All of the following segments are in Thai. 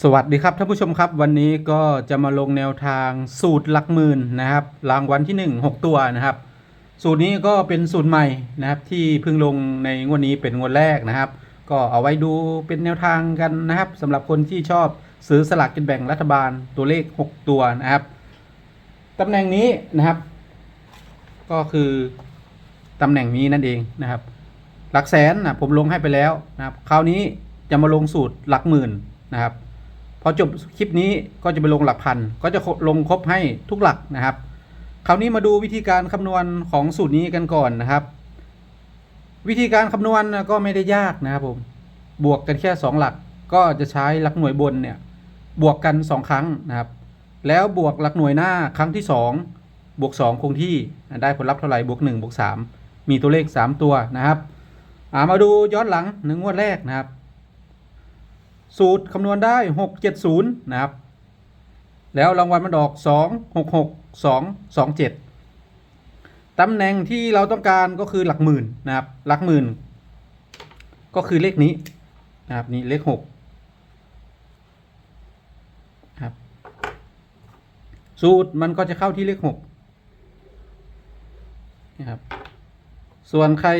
สวัสดีครับท่านผู้ชมครับ วันนี้ก็จะมาลงแนวทางสูตรหลักหมื่นนะครับ รางวัลที่ 1 6 ตัวนะครับ สูตรนี้ก็เป็นสูตรใหม่นะครับ ที่เพิ่งลงในงวดนี้เป็นงวดแรกนะครับ ก็เอาไว้ดูเป็นแนวทางกันนะครับสำหรับคนที่ชอบซื้อสลากกินแบ่งรัฐบาลตัวเลข 6 ตัวนะครับตำแหน่งนี้นะครับ ก็คือตำแหน่งนี้นั่นเองนะครับ หลักแสนนะผมลงให้ไปแล้วนะครับ คราวนี้จะมาลงสูตรหลักหมื่นนะครับ พอจบคลิปนี้ก็จะไปลงหลักพัน ก็จะลงครบให้ทุกหลักนะครับ คราวนี้มาดูวิธีการคำนวณของสูตรนี้กันก่อนนะครับ วิธีการคำนวณก็ไม่ได้ยากนะครับผม บวกกันแค่ 2 หลัก ก็จะใช้หลักหน่วยบนเนี่ย บวกกัน 2 ครั้งนะครับ แล้วบวกหลักหน่วยหน้าครั้งที่ 2 บวก 2 คงที่ ได้ผลลัพธ์เท่าไหร่ บวก 1 บวก 3 มีตัวเลข 3 ตัวนะครับามาดูย้อนหลังหนึ่งงวดแรกนะครับ สูตรคำนวณได้ 670 นะครับ แล้วรางวัลมันออก 2 6 6 2 2 7 ตำแหน่งที่เราต้องการก็คือหลักหมื่นนะครับ หลักหมื่น ก็คือเลขนี้นะครับนี่เลข6ครับ สูตรมันก็จะเข้าที่เลข6นะครับ ส่วนใคร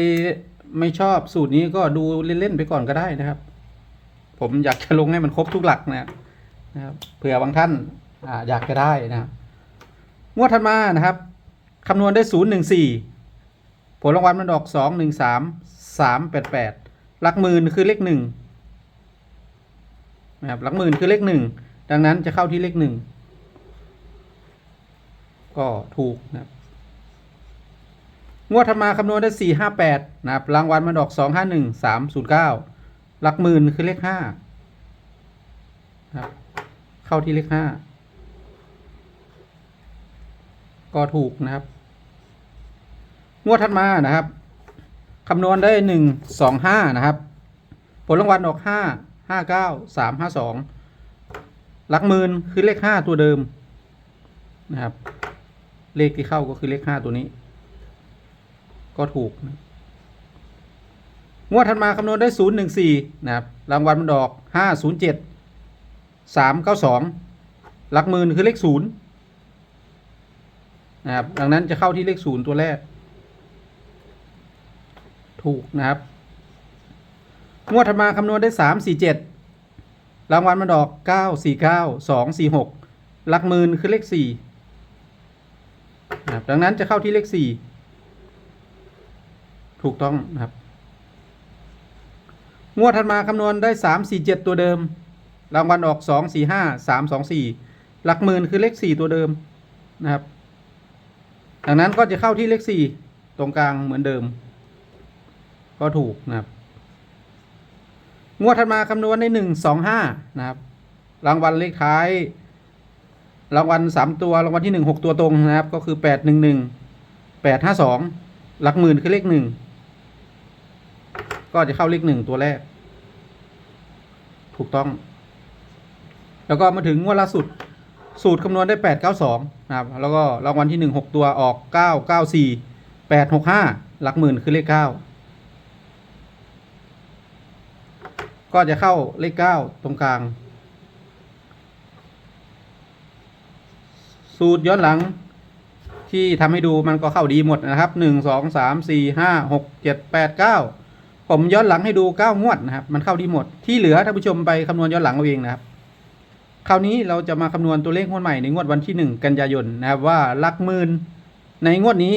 ไม่ชอบสูตรนี้ก็ดูเล่น ๆ ไปก่อนก็ได้นะครับ ผมอยากจะลงให้มันครบทุกหลักนะนะครับเผื่อบางท่านออยากจะได้นะครับงวดถัดมานะครับคำนวณได้ศูนย์หนึ่งสี่ผลรางวัลมันออกสองหนึ่งสามสามแปดแปดหลักหมื่นคือเลขหนึ่งนะครับหลักหมื่นคือเลขหนึ่งดังนั้นจะเข้าที่เลขหนึ่งก็ถูกนะครับงวดถัดมาคำนวณได้สี่ห้าแปดนะครับรางวัลมันออกสอง หลักหมื่นคือเลขห้าครับ เข้าที่เลขห้าก็ถูกนะครับ งวดถัดมานะครับคำนวณได้หนึ่งสองห้านะครับ ผลรางวัลออกห้าห้าเก้าสามห้าสองหลักหมื่นคือเลขห้าตัวเดิมนะครับ เลขที่เข้าก็คือเลขห้าตัวนี้ ก็ถูกนะ งวดถัดมาคำนวณได้ 0 1 4 นะครับ รางวัลมันดอก 5 0 7 3 9 2 หลักหมื่นคือเลข 0 นะครับ ดังนั้นจะเข้าที่เลข 0 ตัวแรก ถูกนะครับ งวดถัดมาคำนวณได้ 3 4 7 รางวัลมันดอก 9 4 9 2 4 6 หลักหมื่นคือเลข 4 นะครับ ดังนั้นจะเข้าที่เลข 4 ถูกต้องนะครับ งวดถัดมาคำนวณได้สามสี่เจ็ดตัวเดิม รางวัลออกสองสี่ห้าสามสองสี่หลักหมื่นคือเลขสี่ตัวเดิมนะครับ ดังนั้นก็จะเข้าที่เลขสี่ตรงกลางเหมือนเดิม ก็ถูกนะครับ งวดถัดมาคำนวณได้หนึ่งสองห้านะครับ รางวัลเลขท้าย รางวัลสามตัวรางวัลที่หนึ่งหกตัวตรงนะครับ ก็คือแปดหนึ่งหนึ่งแปดห้าสองหลักหมื่นคือเลขหนึ่ง ก็จะเข้าเลขหนึ่งตัวแรก ถูกต้อง แล้วก็มาถึงงวดล่าสุด สูตรคำนวณได้แปดเก้าสองนะครับ แล้วก็รางวัลที่หนึ่งหกตัวออกเก้าเก้าสี่แปดหกห้าหลักหมื่นคือเลขเก้าก็จะเข้าเลขเก้าตรงกลาง สูตรย้อนหลังที่ทำให้ดูมันก็เข้าดีหมดนะครับหนึ่งสองสามสี่ห้าหกเจ็ดแปดเก้า ผมย้อนหลังให้ดูเก้างวดนะครับ มันเข้าดีหมด ที่เหลือท่านผู้ชมไปคำนวณย้อนหลังเอาเองนะครับ คราวนี้เราจะมาคำนวณตัวเลขงวดใหม่ในงวดวันที่หนึ่งกันยายนนะครับว่าหลักหมื่นในงวดนี้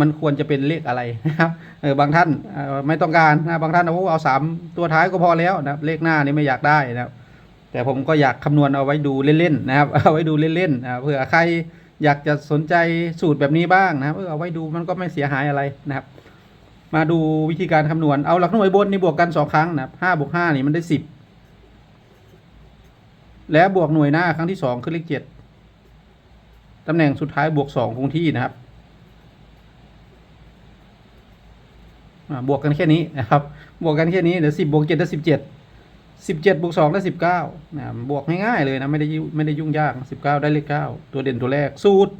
มันควรจะเป็นเลขอะไรนะครับเออบางท่านออไม่ต้องการนะบางท่านเอาเอาสามตัวท้ายก็พอแล้วนะครับ เลขหน้านี่ไม่อยากได้นะครับ แต่ผมก็อยากคำนวณเอาไว้ดูเล่นๆนะครับ เอาไว้ดูเล่นๆนะเผื่อใครอยากจะสนใจสูตรแบบนี้บ้างนะครับเออเอาไว้ดูมันก็ไม่เสียหายอะไรนะครับ มาดูวิธีการคำนวณ เอาหลักหน่วยบนนี่บวกกันสองครั้งนะครับห้าบวกห้านี่มันได้สิบ แล้วบวกหน่วยหน้าครั้งที่สองคือเลขเจ็ดตำแหน่งสุดท้ายบวกสองคงที่นะครับ บวกกันแค่นี้นะครับ บวกกันแค่นี้เดี๋ยวสิบบวกเจ็ดได้สิบเจ็ดสิบเจ็ดบวกสองได้สิบเก้านะบวกง่ายๆเลยนะไม่ได้ไม่ได้ยุ่งยากสิบเก้าได้เลขเก้าตัวเด่นตัวแรกสูตร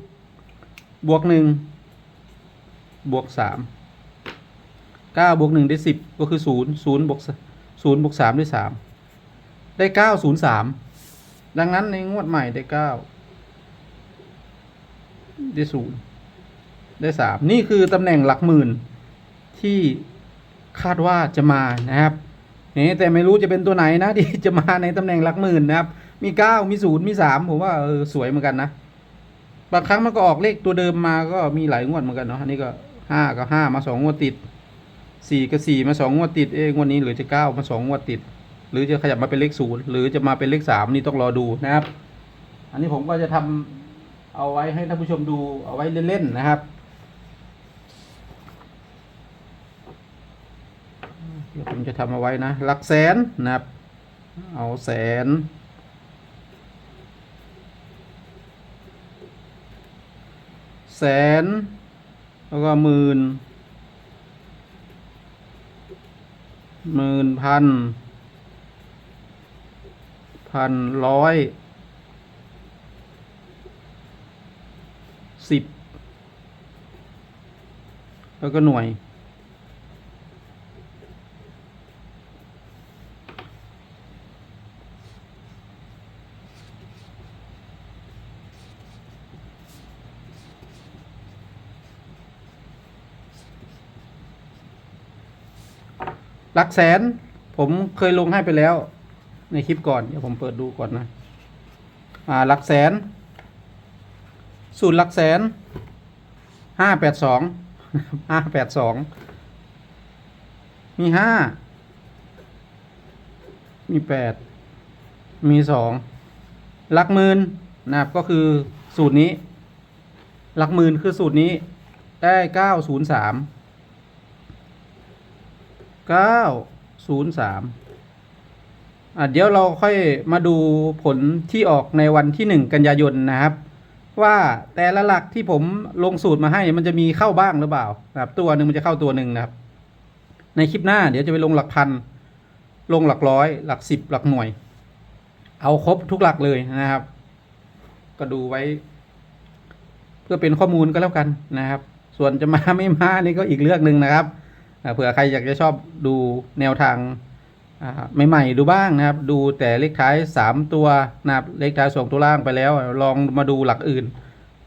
บวกหนึ่งบวกสาม เก้าบวกหนึ่งได้สิบก็คือศูนย์ศูนย์บวกศูนย์บวกสามได้สามได้เก้าศูนย์สามดังนั้นในงวดใหม่ได้เก้าได้ศูนย์ได้สามนี่คือตำแหน่งหลักหมื่นที่คาดว่าจะมานะครับนี่แต่ไม่รู้จะเป็นตัวไหนนะที่จะมาในตำแหน่งหลักหมื่นนะครับ มีเก้ามีศูนย์มีสามผมว่าเออสวยเหมือนกันนะบางครั้งมันก็ออกเลขตัวเดิมมาก็มีหลายงวดเหมือนกันเนาะอันนี้ก็ห้ากับห้ามาสองงวดติด สี่กับสี่มาสองงวดติดเองวันนี้หรือจะเก้ามาสองงวดติด หรือจะขยับมาเป็นเลขศูนย์หรือจะมาเป็นเลขสามนี่ต้องรอดูนะครับ อันนี้ผมก็จะทำเอาไว้ให้ท่านผู้ชมดูเอาไว้เล่นๆนะครับเดี๋ยวผมจะทำเอาไว้นะ หลักแสนนะครับ เอาแสน แสน แล้วก็หมื่น หมื่นพัน พันร้อย สิบ แล้วก็หน่วย หลักแสน ผมเคยลงให้ไปแล้ว ในคลิปก่อน เดี๋ยวผมเปิดดูก่อนนะ อ่า หลักแสน สูตรหลักแสนห้าแปดสองห้าแปดสองมีห้ามีแปดมีสองหลักหมื่นนะครับก็คือสูตรนี้ หลักหมื่นคือสูตรนี้ได้เก้าศูนย์สาม เก้าศูนย์สามอะเดี๋ยวเราค่อยมาดูผลที่ออกในวันที่หนึ่งกันยายนนะครับ ว่าแต่ละหลักที่ผมลงสูตรมาให้มันจะมีเข้าบ้างหรือเปล่านะครับ ตัวหนึ่งมันจะเข้าตัวหนึ่งนะครับ ในคลิปหน้าเดี๋ยวจะไปลงหลักพัน ลงหลักร้อย หลักสิบหลักหน่วย เอาครบทุกหลักเลยนะครับ ก็ดูไว้ เพื่อเป็นข้อมูลก็แล้วกันนะครับ ส่วนจะมาไม่มานี่ก็อีกเรื่องหนึ่งนะครับ เผื่อใครอยากจะชอบดูแนวทางใหม่ๆดูบ้างนะครับ ดูแต่เลขท้ายสามตัวนะครับเลขท้ายสองตัวล่างไปแล้ว ลองมาดูหลักอื่น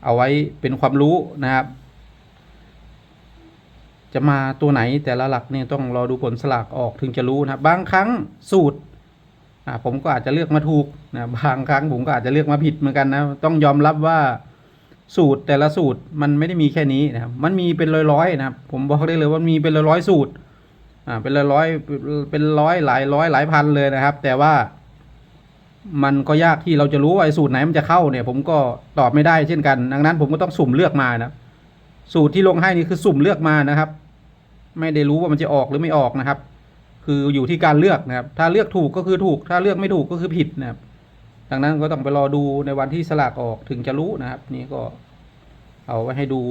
เอาไว้เป็นความรู้นะครับ จะมาตัวไหนแต่ละหลักเนี่ยต้องรอดูผลสลากออกถึงจะรู้นะครับ บางครั้งสูตรผมก็อาจจะเลือกมาถูกนะบางครั้งผมก็อาจจะเลือกมาผิดเหมือนกันนะต้องยอมรับว่า สูตรแต่ละสูตรมันไม่ได้มีแค่นี้นะครับ มันมีเป็นร้อยๆนะครับ ผมบอกได้เลยว่ามีเป็นร้อยๆสูตร อ่า เป็นร้อยๆเป็นร้อยหลายร้อยหลายพันเลยนะครับ แต่ว่า มันก็ยากที่เราจะรู้ว่าไอ้สูตรไหนมันจะเข้าเนี่ย ผมก็ตอบไม่ได้เช่นกัน ดังนั้น ผมก็ต้องสุ่มเลือกมานะสูตรที่ลงให้นี่คือสุ่มเลือกมานะครับ ไม่ได้รู้ว่ามันจะออกหรือไม่ออกนะครับ คืออยู่ที่การเลือกนะครับ ถ้าเลือกถูกก็คือถูก ถ้าเลือกไม่ถูกก็คือผิดนะครับ ดังนั้นก็ต้องไปรอดูในวันที่สลากออกถึงจะรู้นะครับ นี่ก็เอาไว้ให้ดู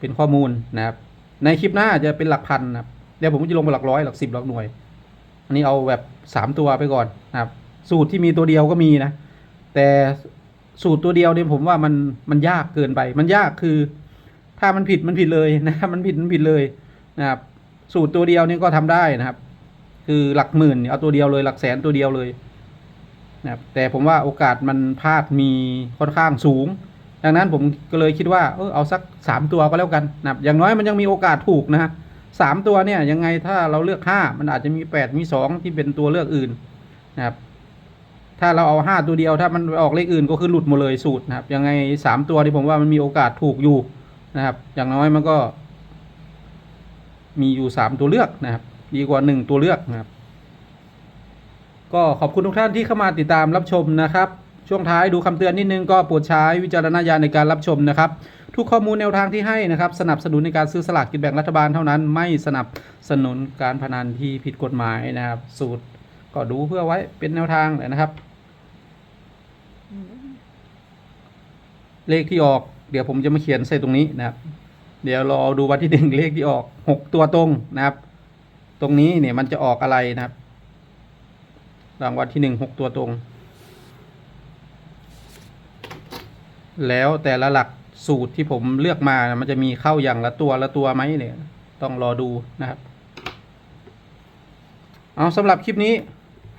เป็นข้อมูลนะครับ ในคลิปหน้าจะเป็นหลักพันนะครับเดี๋ยวผมจะลงไปหลักร้อยหลักสิบหลักหน่วย อันนี้เอาแบบสามตัวไปก่อนนะครับ สูตรที่มีตัวเดียวก็มีนะ แต่สูตรตัวเดียวเนี่ยผมว่ามันมันยากเกินไป มันยากคือ ถ้ามันผิดมันผิดเลยนะครับมันผิดมันผิดเลยนะครับ สูตรตัวเดียวนี่ก็ทำได้นะครับ คือหลักหมื่นเอาตัวเดียวเลยหลักแสนตัวเดียวเลย นะครับแต่ผมว่าโอกาสมันพลาดมีค่อนข้างสูง ดังนั้นผมก็เลยคิดว่าเออเอาสักสามตัวก็แล้วกันนะครับอย่างน้อยมันยังมีโอกาสถูกนะฮะสามตัวเนี่ยยังไงถ้าเราเลือกห้ามันอาจจะมีแปดมีสองที่เป็นตัวเลือกอื่นนะครับถ้าเราเอาห้าตัวเดียวถ้ามันออกเลขอื่นก็คือหลุดหมดเลยสูตรนะครับยังไงสามตัวที่ผมว่ามันมีโอกาสถูกอยู่นะครับ อย่างน้อยมันก็ มีอยู่สามตัวเลือกนะครับ ดีกว่าหนึ่งตัวเลือกนะครับ ก็ขอบคุณทุกท่านที่เข้ามาติดตามรับชมนะครับ ช่วงท้ายดูคำเตือนนิดนึงก็โปรดใช้วิจารณญาณในการรับชมนะครับ ทุกข้อมูลแนวทางที่ให้นะครับ สนับสนุนในการซื้อสลากกินแบ่งรัฐบาลเท่านั้น ไม่สนับสนุนการพนันที่ผิดกฎหมายนะครับ สูตรก็ดูเพื่อไว้เป็นแนวทางเลยนะครับ เลขที่ออกเดี๋ยวผมจะมาเขียนใส่ตรงนี้นะครับ เดี๋ยวรอดูวันที่หนึ่งเลขที่ออกหกตัวตรงนะครับ ตรงนี้เนี่ยมันจะออกอะไรนะครับ รางวัลที่หนึ่งหกตัวตรง แล้วแต่ละหลักสูตรที่ผมเลือกมา มันจะมีเข้าอย่างละตัวละตัวไหมเนี่ย ต้องรอดูนะครับ เอาสำหรับคลิปนี้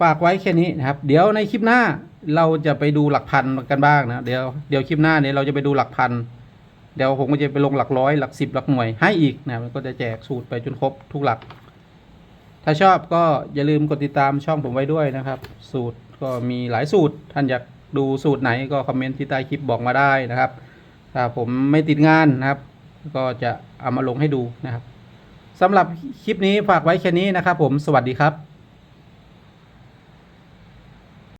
ฝากไว้แค่นี้นะครับ เดี๋ยวในคลิปหน้าเราจะไปดูหลักพันกันบ้างนะเดี๋ยวเดี๋ยวคลิปหน้าเนี่ยเราจะไปดูหลักพันเดี๋ยวผมก็จะไปลงหลักร้อยหลักสิบหลักหน่วยให้อีกนะมันก็จะแจกสูตรไปจนครบทุกหลัก ถ้าชอบก็อย่าลืมกดติดตามช่องผมไว้ด้วยนะครับ สูตรก็มีหลายสูตร ท่านอยากดูสูตรไหนก็คอมเมนต์ที่ใต้คลิปบอกมาได้นะครับ ถ้าผมไม่ติดงานนะครับ ก็จะเอามาลงให้ดูนะครับสำหรับคลิปนี้ฝากไว้แค่นี้นะครับ ผมสวัสดีครับ